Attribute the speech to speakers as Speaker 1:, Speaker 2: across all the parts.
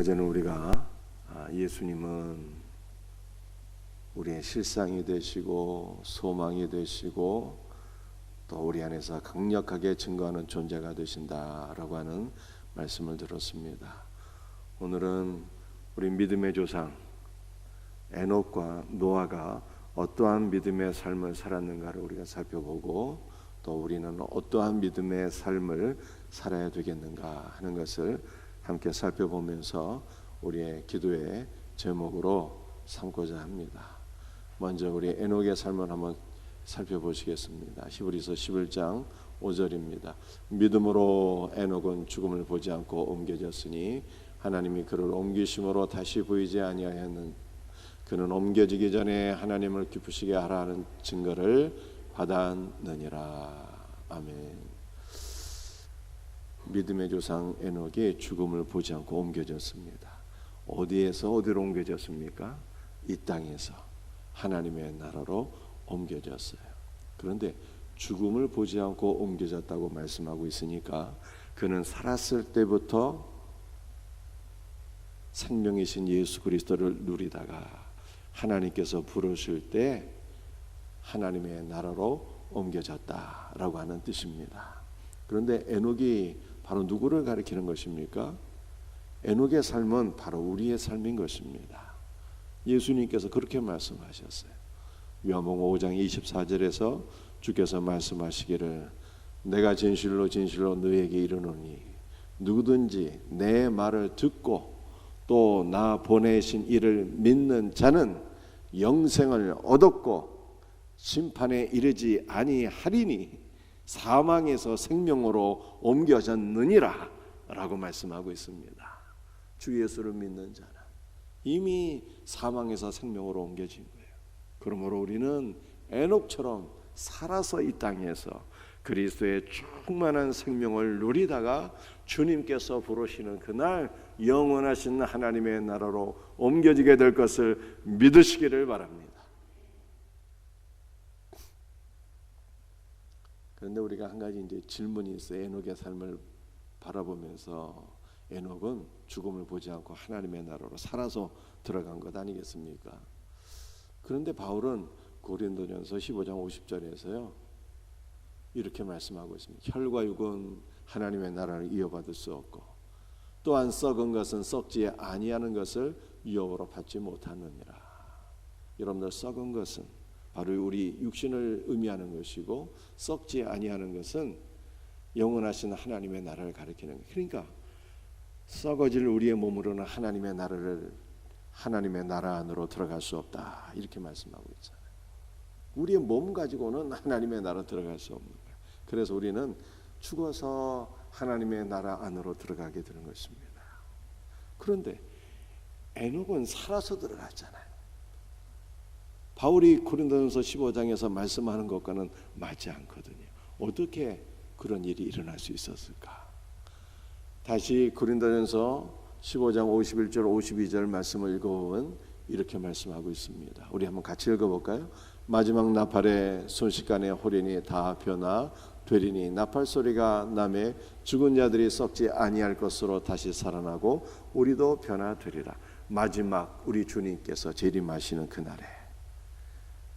Speaker 1: 어제는 우리가 아, 예수님은 우리의 실상이 되시고 소망이 되시고 또 우리 안에서 강력하게 증거하는 존재가 되신다라고 하는 말씀을 들었습니다. 오늘은 우리 믿음의 조상 에녹과 노아가 어떠한 믿음의 삶을 살았는가를 우리가 살펴보고 또 우리는 어떠한 믿음의 삶을 살아야 되겠는가 하는 것을 함께 살펴보면서 우리의 기도의 제목으로 삼고자 합니다. 먼저 우리 에녹의 삶을 한번 살펴보시겠습니다. 히브리서 11장 5절입니다. 믿음으로 에녹은 죽음을 보지 않고 옮겨졌으니 하나님이 그를 옮기심으로 다시 보이지 아니하였는 그는 옮겨지기 전에 하나님을 기쁘시게 하라는 증거를 받았느니라. 아멘. 믿음의 조상 에녹이 죽음을 보지 않고 옮겨졌습니다. 어디에서 어디로 옮겨졌습니까? 이 땅에서 하나님의 나라로 옮겨졌어요. 그런데 죽음을 보지 않고 옮겨졌다고 말씀하고 있으니까 그는 살았을 때부터 생명이신 예수 그리스도를 누리다가 하나님께서 부르실 때 하나님의 나라로 옮겨졌다라고 하는 뜻입니다. 그런데 에녹이 바로 누구를 가리키는 것입니까? 에녹의 삶은 바로 우리의 삶인 것입니다. 예수님께서 그렇게 말씀하셨어요. 요한복음 5장 24절에서 주께서 말씀하시기를 내가 진실로 진실로 너에게 이르노니 누구든지 내 말을 듣고 또 나 보내신 이를 믿는 자는 영생을 얻었고 심판에 이르지 아니하리니 사망에서 생명으로 옮겨졌느니라 라고 말씀하고 있습니다. 주 예수를 믿는 자는 이미 사망에서 생명으로 옮겨진 거예요. 그러므로 우리는 에녹처럼 살아서 이 땅에서 그리스도의 충만한 생명을 누리다가 주님께서 부르시는 그날 영원하신 하나님의 나라로 옮겨지게 될 것을 믿으시기를 바랍니다. 그런데 우리가 한 가지 이제 질문이 있어요. 에녹의 삶을 바라보면서 에녹은 죽음을 보지 않고 하나님의 나라로 살아서 들어간 것 아니겠습니까? 그런데 바울은 고린도전서 15장 50절에서요. 이렇게 말씀하고 있습니다. 혈과 육은 하나님의 나라를 이어받을 수 없고 또한 썩은 것은 썩지 아니하는 것을 위협으로 받지 못하느니라. 여러분들 썩은 것은 바로 우리 육신을 의미하는 것이고 썩지 아니하는 것은 영원하신 하나님의 나라를 가리키는 것. 그러니까 썩어질 우리의 몸으로는 하나님의 나라를 하나님의 나라 안으로 들어갈 수 없다. 이렇게 말씀하고 있잖아요. 우리의 몸 가지고는 하나님의 나라 들어갈 수 없는 거예요. 그래서 우리는 죽어서 하나님의 나라 안으로 들어가게 되는 것입니다. 그런데 에녹은 살아서 들어갔잖아요. 바울이 고린도전서 15장에서 말씀하는 것과는 맞지 않거든요. 어떻게 그런 일이 일어날 수 있었을까? 다시 고린도전서 15장 51절 52절 말씀을 읽어보면 이렇게 말씀하고 있습니다. 우리 한번 같이 읽어볼까요? 마지막 나팔의 순식간에 호련이 다 변화 되리니 나팔 소리가 남에 죽은 자들이 썩지 아니할 것으로 다시 살아나고 우리도 변화되리라. 마지막 우리 주님께서 재림하시는 그날에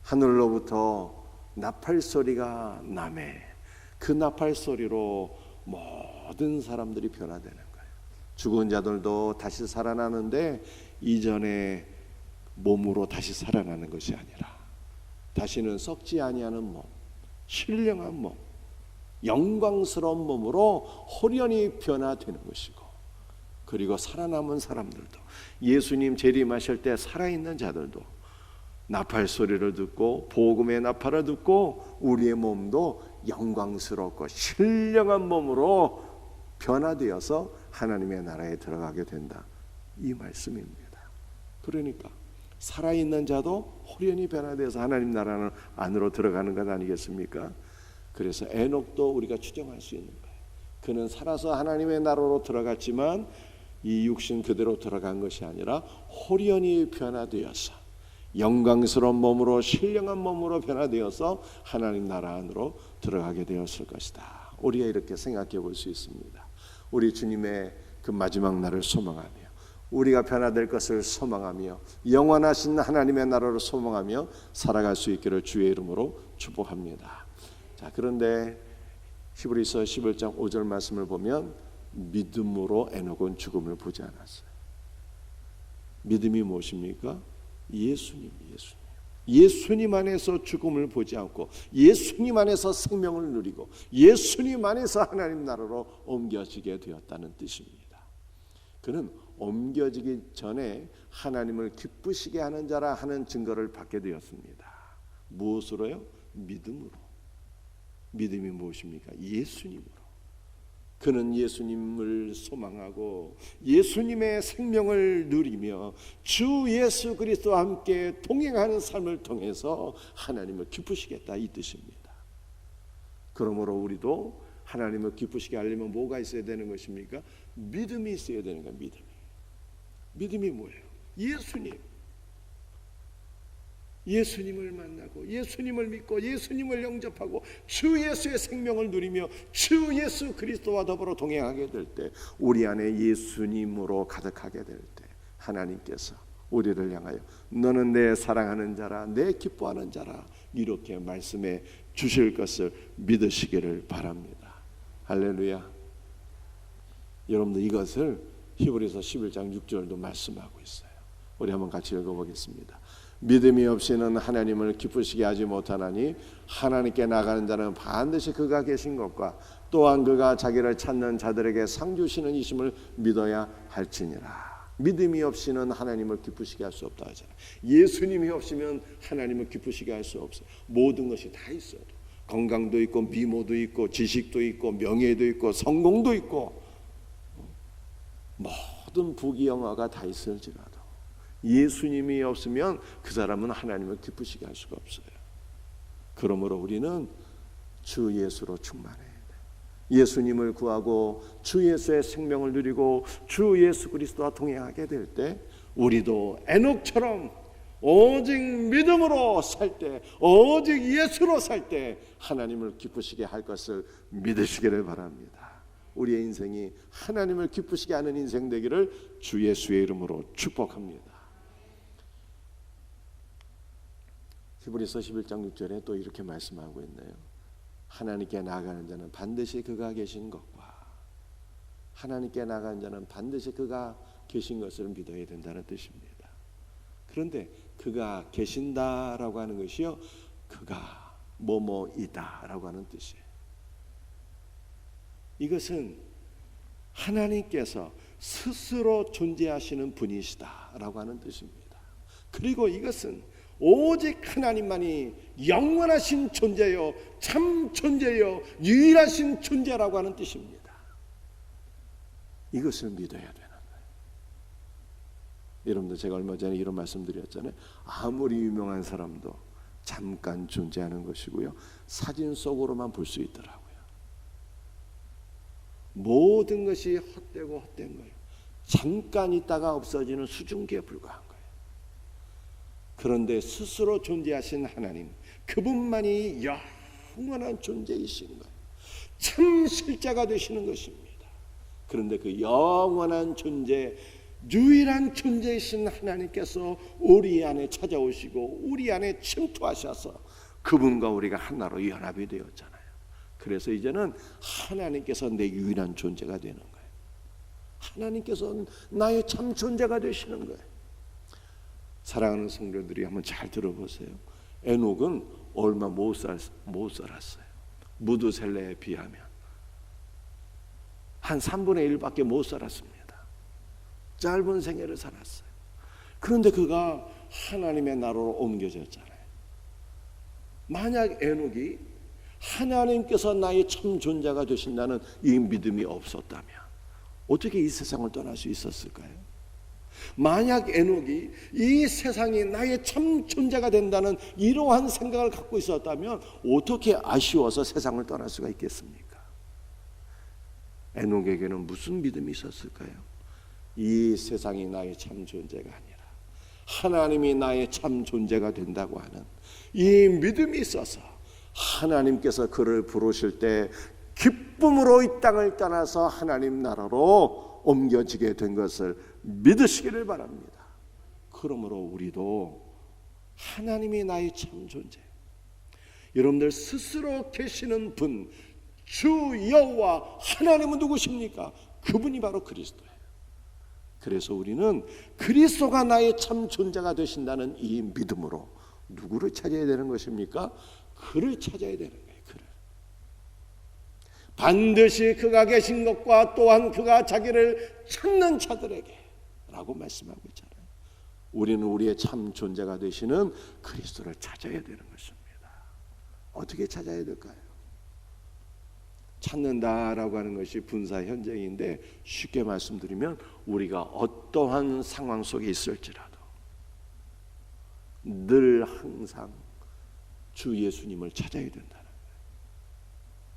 Speaker 1: 하늘로부터 나팔 소리가 남에 그 나팔 소리로 모든 사람들이 변화되는 거예요. 죽은 자들도 다시 살아나는데 이전의 몸으로 다시 살아나는 것이 아니라 다시는 썩지 아니하는 몸, 신령한 몸, 영광스러운 몸으로 호련히 변화되는 것이고 그리고 살아남은 사람들도 예수님 재림하실 때 살아있는 자들도 나팔 소리를 듣고 복음의 나팔을 듣고 우리의 몸도 영광스럽고 신령한 몸으로 변화되어서 하나님의 나라에 들어가게 된다. 이 말씀입니다. 그러니까 살아있는 자도 호련히 변화돼서 하나님 나라는 안으로 들어가는 것 아니겠습니까? 그래서 에녹도 우리가 추정할 수 있는 거예요. 그는 살아서 하나님의 나라로 들어갔지만 이 육신 그대로 들어간 것이 아니라 호련히 변화되어서 영광스러운 몸으로 신령한 몸으로 변화되어서 하나님 나라 안으로 들어가게 되었을 것이다. 우리가 이렇게 생각해 볼 수 있습니다. 우리 주님의 그 마지막 날을 소망하며 우리가 변화될 것을 소망하며 영원하신 하나님의 나라를 소망하며 살아갈 수 있기를 주의 이름으로 축복합니다. 자, 그런데 히브리서 11장 5절 말씀을 보면 믿음으로 에녹은 죽음을 보지 않았어요. 믿음이 무엇입니까? 예수님, 예수님. 예수님 안에서 죽음을 보지 않고 예수님 안에서 생명을 누리고 예수님 안에서 하나님 나라로 옮겨지게 되었다는 뜻입니다. 그는 옮겨지기 전에 하나님을 기쁘시게 하는 자라 하는 증거를 받게 되었습니다. 무엇으로요? 믿음으로. 믿음이 무엇입니까? 예수님으로. 그는 예수님을 소망하고 예수님의 생명을 누리며 주 예수 그리스도와 함께 동행하는 삶을 통해서 하나님을 기쁘시겠다 이 뜻입니다. 그러므로 우리도 하나님을 기쁘시게 하려면 뭐가 있어야 되는 것입니까? 믿음이 있어야 되는 거예요. 믿음이. 믿음이 뭐예요? 예수님. 예수님을 만나고 예수님을 믿고 예수님을 영접하고 주 예수의 생명을 누리며 주 예수 그리스도와 더불어 동행하게 될 때 우리 안에 예수님으로 가득하게 될 때 하나님께서 우리를 향하여 너는 내 사랑하는 자라 내 기뻐하는 자라 이렇게 말씀해 주실 것을 믿으시기를 바랍니다. 할렐루야. 여러분들 이것을 히브리서 11장 6절도 말씀하고 있어요. 우리 한번 같이 읽어보겠습니다. 믿음이 없이는 하나님을 기쁘시게 하지 못하나니 하나님께 나가는 자는 반드시 그가 계신 것과 또한 그가 자기를 찾는 자들에게 상 주시는 이심을 믿어야 할지니라. 믿음이 없이는 하나님을 기쁘시게 할 수 없다 하잖아요. 예수님이 없으면 하나님을 기쁘시게 할 수 없어요. 모든 것이 다 있어도 건강도 있고 미모도 있고 지식도 있고 명예도 있고 성공도 있고 모든 부귀영화가 다 있을지라도 예수님이 없으면 그 사람은 하나님을 기쁘시게 할 수가 없어요. 그러므로 우리는 주 예수로 충만해야 돼. 예수님을 구하고 주 예수의 생명을 누리고 주 예수 그리스도와 동행하게 될 때 우리도 에녹처럼 오직 믿음으로 살 때, 오직 예수로 살 때 하나님을 기쁘시게 할 것을 믿으시기를 바랍니다. 우리의 인생이 하나님을 기쁘시게 하는 인생 되기를 주 예수의 이름으로 축복합니다. 히브리서 11장 6절에 또 이렇게 말씀하고 있네요. 하나님께 나가는 자는 반드시 그가 계신 것과 하나님께 나가는 자는 반드시 그가 계신 것을 믿어야 된다는 뜻입니다. 그런데 그가 계신다라고 하는 것이요. 그가 뭐뭐이다라고 하는 뜻이에요. 이것은 하나님께서 스스로 존재하시는 분이시다라고 하는 뜻입니다. 그리고 이것은 오직 하나님만이 영원하신 존재요, 참 존재요, 유일하신 존재라고 하는 뜻입니다. 이것을 믿어야 되는 거예요. 여러분들 제가 얼마 전에 이런 말씀드렸잖아요. 아무리 유명한 사람도 잠깐 존재하는 것이고요. 사진 속으로만 볼 수 있더라고요. 모든 것이 헛되고 헛된 거예요. 잠깐 있다가 없어지는 수증기에 불과한 거예요. 그런데 스스로 존재하신 하나님, 그분만이 영원한 존재이신 거예요. 참 실자가 되시는 것입니다. 그런데 그 영원한 존재, 유일한 존재이신 하나님께서 우리 안에 찾아오시고 우리 안에 침투하셔서 그분과 우리가 하나로 연합이 되었잖아요. 그래서 이제는 하나님께서 내 유일한 존재가 되는 거예요. 하나님께서 나의 참 존재가 되시는 거예요. 사랑하는 성도들이 한번 잘 들어보세요. 에녹은 얼마 못, 살, 못 살았어요. 무드셀레에 비하면 한 3분의 1밖에 못 살았습니다. 짧은 생애를 살았어요. 그런데 그가 하나님의 나라로 옮겨졌잖아요. 만약 에녹이 하나님께서 나의 참 존재가 되신다는 이 믿음이 없었다면 어떻게 이 세상을 떠날 수 있었을까요? 만약 에녹이 이 세상이 나의 참 존재가 된다는 이러한 생각을 갖고 있었다면 어떻게 아쉬워서 세상을 떠날 수가 있겠습니까? 에녹에게는 무슨 믿음이 있었을까요? 이 세상이 나의 참 존재가 아니라 하나님이 나의 참 존재가 된다고 하는 이 믿음이 있어서 하나님께서 그를 부르실 때 기쁨으로 이 땅을 떠나서 하나님 나라로 옮겨지게 된 것을 믿으시기를 바랍니다. 그러므로 우리도 하나님이 나의 참 존재. 여러분들 스스로 계시는 분, 주 여호와 하나님은 누구십니까? 그분이 바로 그리스도예요. 그래서 우리는 그리스도가 나의 참 존재가 되신다는 이 믿음으로 누구를 찾아야 되는 것입니까? 그를 찾아야 되는 거예요. 그를. 반드시 그가 계신 것과 또한 그가 자기를 찾는 자들에게 라고 말씀하고 있잖아요. 우리는 우리의 참 존재가 되시는 그리스도를 찾아야 되는 것입니다. 어떻게 찾아야 될까요? 찾는다라고 하는 것이 분사 현장인데 쉽게 말씀드리면 우리가 어떠한 상황 속에 있을지라도 늘 항상 주 예수님을 찾아야 된다는 거예요.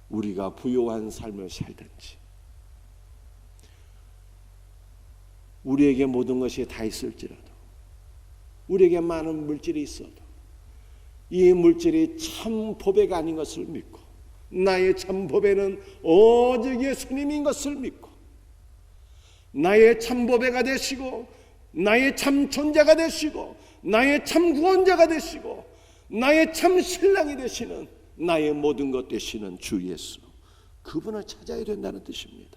Speaker 1: 우리가 부요한 삶을 살든지 우리에게 모든 것이 다 있을지라도 우리에게 많은 물질이 있어도 이 물질이 참 보배가 아닌 것을 믿고 나의 참 보배는 오직 예수님인 것을 믿고 나의 참 보배가 되시고 나의 참 존재가 되시고 나의 참 구원자가 되시고 나의 참 신랑이 되시는 나의 모든 것 되시는 주 예수 그분을 찾아야 된다는 뜻입니다.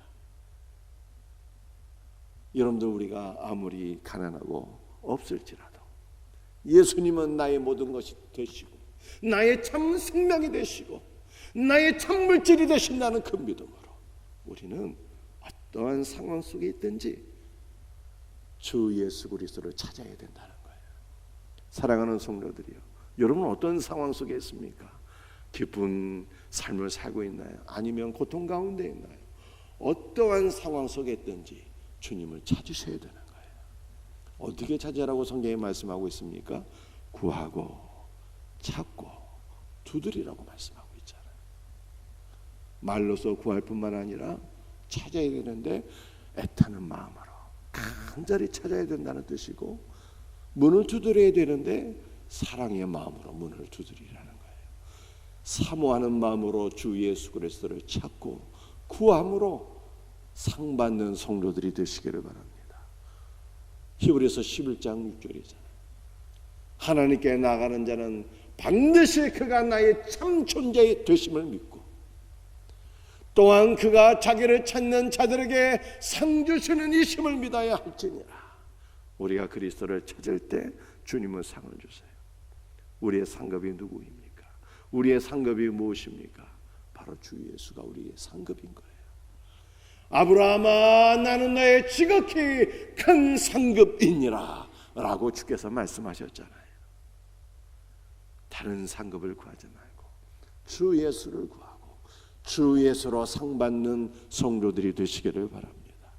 Speaker 1: 여러분들 우리가 아무리 가난하고 없을지라도 예수님은 나의 모든 것이 되시고 나의 참 생명이 되시고 나의 참 물질이 되신다는 그 믿음으로 우리는 어떠한 상황 속에 있든지 주 예수 그리스도를 찾아야 된다는 거예요. 사랑하는 성도들이요. 여러분 어떤 상황 속에 있습니까? 기쁜 삶을 살고 있나요? 아니면 고통 가운데 있나요? 어떠한 상황 속에 있든지 주님을 찾으셔야 되는 거예요. 어떻게 찾으라고 성경에 말씀하고 있습니까? 구하고 찾고 두드리라고 말씀하고 있잖아요. 말로서 구할 뿐만 아니라 찾아야 되는데 애타는 마음으로 간절히 찾아야 된다는 뜻이고 문을 두드려야 되는데 사랑의 마음으로 문을 두드리라는 거예요. 사모하는 마음으로 주 예수 그리스도를 찾고 구함으로 상 받는 성도들이 되시기를 바랍니다. 히브리서 11장 6절이잖아요. 하나님께 나가는 자는 반드시 그가 나의 참 존재의 되심을 믿고 또한 그가 자기를 찾는 자들에게 상 주시는 이심을 믿어야 할지니라. 우리가 그리스도를 찾을 때 주님은 상을 주세요. 우리의 상급이 누구입니까? 우리의 상급이 무엇입니까? 바로 주 예수가 우리의 상급인 거예요. 아브라함아 나는 너의 지극히 큰 상급이니라 라고 주께서 말씀하셨잖아요. 다른 상급을 구하지 말고 주 예수를 구하고 주 예수로 상 받는 성도들이 되시기를 바랍니다.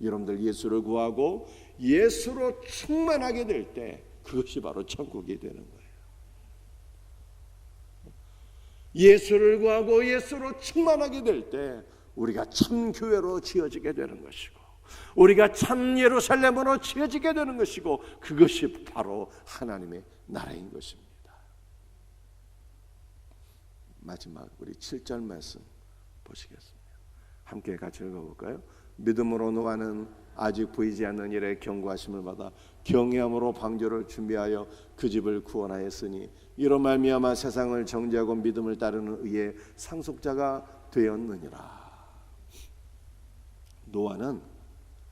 Speaker 1: 여러분들 예수를 구하고 예수로 충만하게 될 때 그것이 바로 천국이 되는 거예요. 예수를 구하고 예수로 충만하게 될 때 우리가 참 교회로 지어지게 되는 것이고 우리가 참 예루살렘으로 지어지게 되는 것이고 그것이 바로 하나님의 나라인 것입니다. 마지막 우리 7절 말씀 보시겠습니다. 함께 같이 읽어볼까요? 믿음으로 노아는 아직 보이지 않는 일에 경고하심을 받아 경외함으로 방조를 준비하여 그 집을 구원하였으니 이로 말미암아 세상을 정죄하고 믿음을 따르는 의의 상속자가 되었느니라. 노아는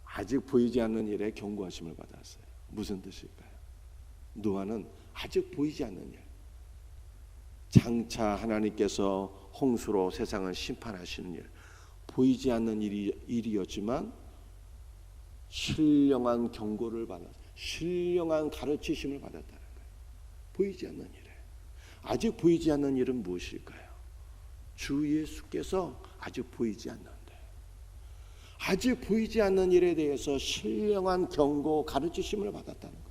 Speaker 1: 아직 보이지 않는 일에 경고하심을 받았어요. 무슨 뜻일까요? 노아는 아직 보이지 않는 일. 장차 하나님께서 홍수로 세상을 심판하시는 일, 보이지 않는 일이, 일이었지만 신령한 경고를 받았, 신령한 가르치심을 받았다는 거예요. 보이지 않는 일에 아직 보이지 않는 일은 무엇일까요? 주 예수께서 아직 보이지 않는데 아직 보이지 않는 일에 대해서 신령한 경고 가르치심을 받았다는 거예요.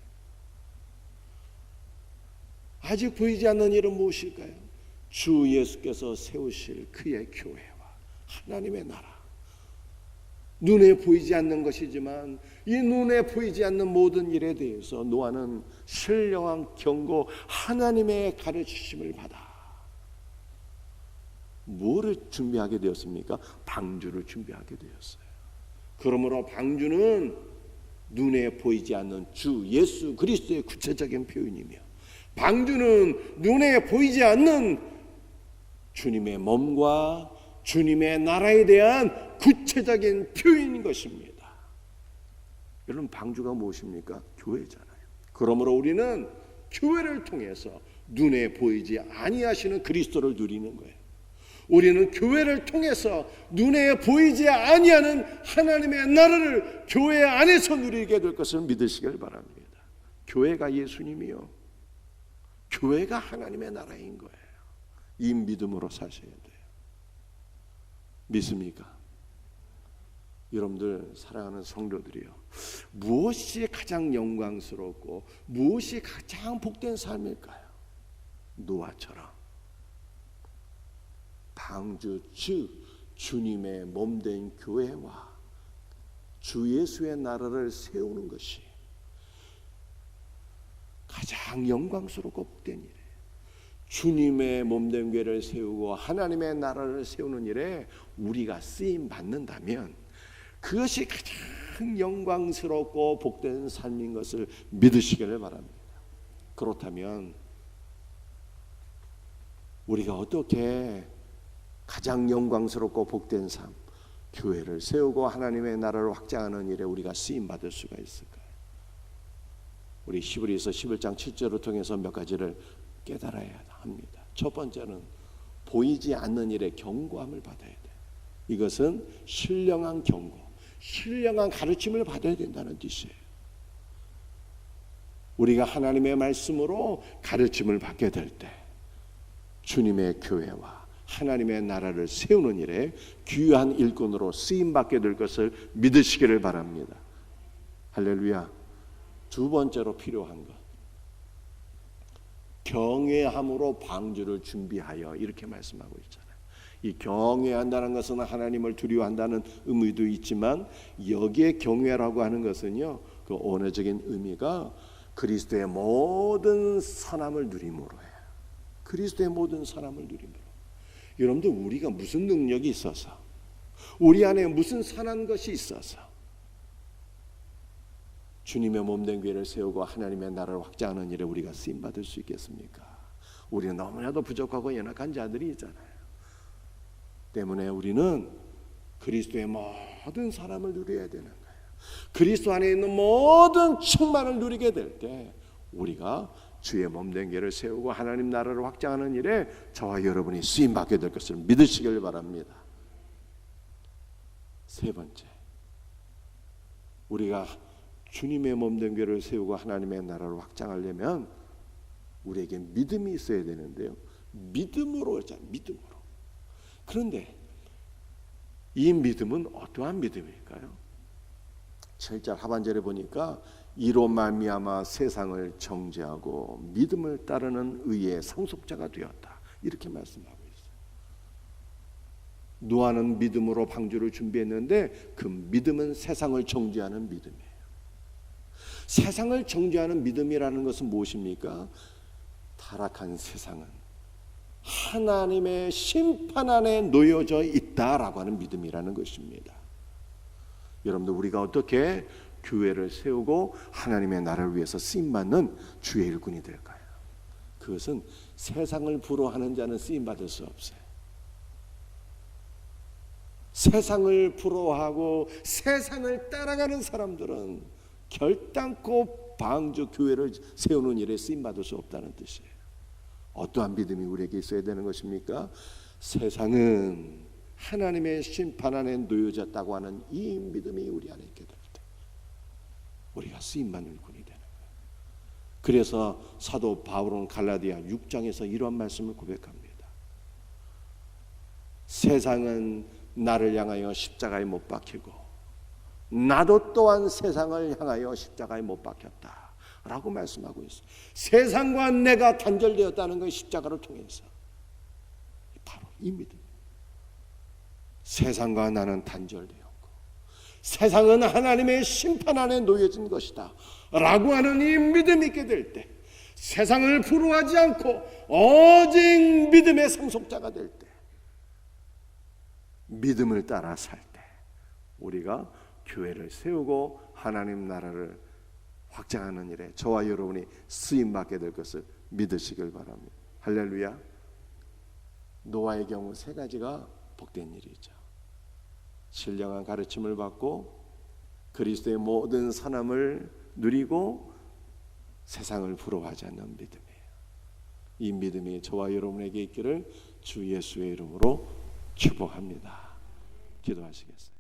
Speaker 1: 아직 보이지 않는 일은 무엇일까요? 주 예수께서 세우실 그의 교회와 하나님의 나라. 눈에 보이지 않는 것이지만 이 눈에 보이지 않는 모든 일에 대해서 노아는 신령한 경고 하나님의 가르치심을 받아 뭐를 준비하게 되었습니까? 방주를 준비하게 되었어요. 그러므로 방주는 눈에 보이지 않는 주 예수 그리스도의 구체적인 표현이며 방주는 눈에 보이지 않는 주님의 몸과 주님의 나라에 대한 구체적인 표현인 것입니다. 여러분 방주가 무엇입니까? 교회잖아요. 그러므로 우리는 교회를 통해서 눈에 보이지 아니하시는 그리스도를 누리는 거예요. 우리는 교회를 통해서 눈에 보이지 아니하는 하나님의 나라를 교회 안에서 누리게 될 것을 믿으시길 바랍니다. 교회가 예수님이요. 교회가 하나님의 나라인 거예요. 이 믿음으로 사셔야 돼요. 믿습니까? 여러분들 사랑하는 성도들이요. 무엇이 가장 영광스럽고 무엇이 가장 복된 삶일까요? 노아처럼 방주 즉 주님의 몸된 교회와 주 예수의 나라를 세우는 것이 가장 영광스럽고 복된 일이에요. 주님의 몸된 교회를 세우고 하나님의 나라를 세우는 일에 우리가 쓰임 받는다면 그것이 가장 영광스럽고 복된 삶인 것을 믿으시기를 바랍니다. 그렇다면 우리가 어떻게 가장 영광스럽고 복된 삶, 교회를 세우고 하나님의 나라를 확장하는 일에 우리가 쓰임 받을 수가 있을까요? 우리 히브리서 11장 7절을 통해서 몇 가지를 깨달아야 합니다. 첫 번째는 보이지 않는 일에 경고함을 받아야 돼. 이것은 신령한 경고, 신령한 가르침을 받아야 된다는 뜻이에요. 우리가 하나님의 말씀으로 가르침을 받게 될 때, 주님의 교회와 하나님의 나라를 세우는 일에 귀한 일꾼으로 쓰임 받게 될 것을 믿으시기를 바랍니다. 할렐루야. 두 번째로 필요한 것. 경외함으로 방주를 준비하여 이렇게 말씀하고 있잖아요. 이 경외한다는 것은 하나님을 두려워한다는 의미도 있지만 여기에 경외라고 하는 것은요. 그 언어적인 의미가 그리스도의 모든 선함을 누림으로예요. 그리스도의 모든 선함을 누림으로. 여러분들 우리가 무슨 능력이 있어서 우리 안에 무슨 선한 것이 있어서 주님의 몸된 교회를 세우고 하나님의 나라를 확장하는 일에 우리가 쓰임 받을 수 있겠습니까? 우리는 너무나도 부족하고 연약한 자들이 있잖아요. 때문에 우리는 그리스도의 모든 사람을 누려야 되는 거예요. 그리스도 안에 있는 모든 충만을 누리게 될 때 우리가 주의 몸된 교회를 세우고 하나님 나라를 확장하는 일에 저와 여러분이 쓰임 받게 될 것을 믿으시길 바랍니다. 세 번째, 우리가 주님의 몸된 교회를 세우고 하나님의 나라를 확장하려면 우리에게 믿음이 있어야 되는데요. 믿음으로 자 믿음으로. 그런데 이 믿음은 어떠한 믿음일까요? 7절 하반절에 보니까 이로 말미암아 세상을 정죄하고 믿음을 따르는 의의 상속자가 되었다. 이렇게 말씀하고 있어요. 노아는 믿음으로 방주를 준비했는데 그 믿음은 세상을 정죄하는 믿음이에요. 세상을 정죄하는 믿음이라는 것은 무엇입니까? 타락한 세상은 하나님의 심판 안에 놓여져 있다라고 하는 믿음이라는 것입니다. 여러분들 우리가 어떻게 교회를 세우고 하나님의 나라를 위해서 쓰임 받는 주의 일꾼이 될까요? 그것은 세상을 부러워하는 자는 쓰임 받을 수 없어요. 세상을 부러워하고 세상을 따라가는 사람들은 결단코 방주 교회를 세우는 일에 쓰임 받을 수 없다는 뜻이에요. 어떠한 믿음이 우리에게 있어야 되는 것입니까? 세상은 하나님의 심판 안에 놓여졌다고 하는 이 믿음이 우리 안에 있게 될 때, 우리가 쓰임 받는 군이 되는 거예요. 그래서 사도 바울은 갈라디아 6장에서 이런 말씀을 고백합니다. 세상은 나를 향하여 십자가에 못 박히고 나도 또한 세상을 향하여 십자가에 못 박혔다. 라고 말씀하고 있어요. 세상과 내가 단절되었다는 건 십자가를 통해서. 바로 이 믿음. 세상과 나는 단절되었고, 세상은 하나님의 심판 안에 놓여진 것이다. 라고 하는 이 믿음이 있게 될 때, 세상을 부러워하지 않고, 오직 믿음의 상속자가 될 때, 믿음을 따라 살 때 우리가 교회를 세우고 하나님 나라를 확장하는 일에 저와 여러분이 쓰임 받게 될 것을 믿으시길 바랍니다. 할렐루야. 노아의 경우 세 가지가 복된 일이죠. 신령한 가르침을 받고 그리스도의 모든 선함을 누리고 세상을 부러워하지 않는 믿음이에요. 이 믿음이 저와 여러분에게 있기를 주 예수의 이름으로 축복합니다. 기도하시겠어요?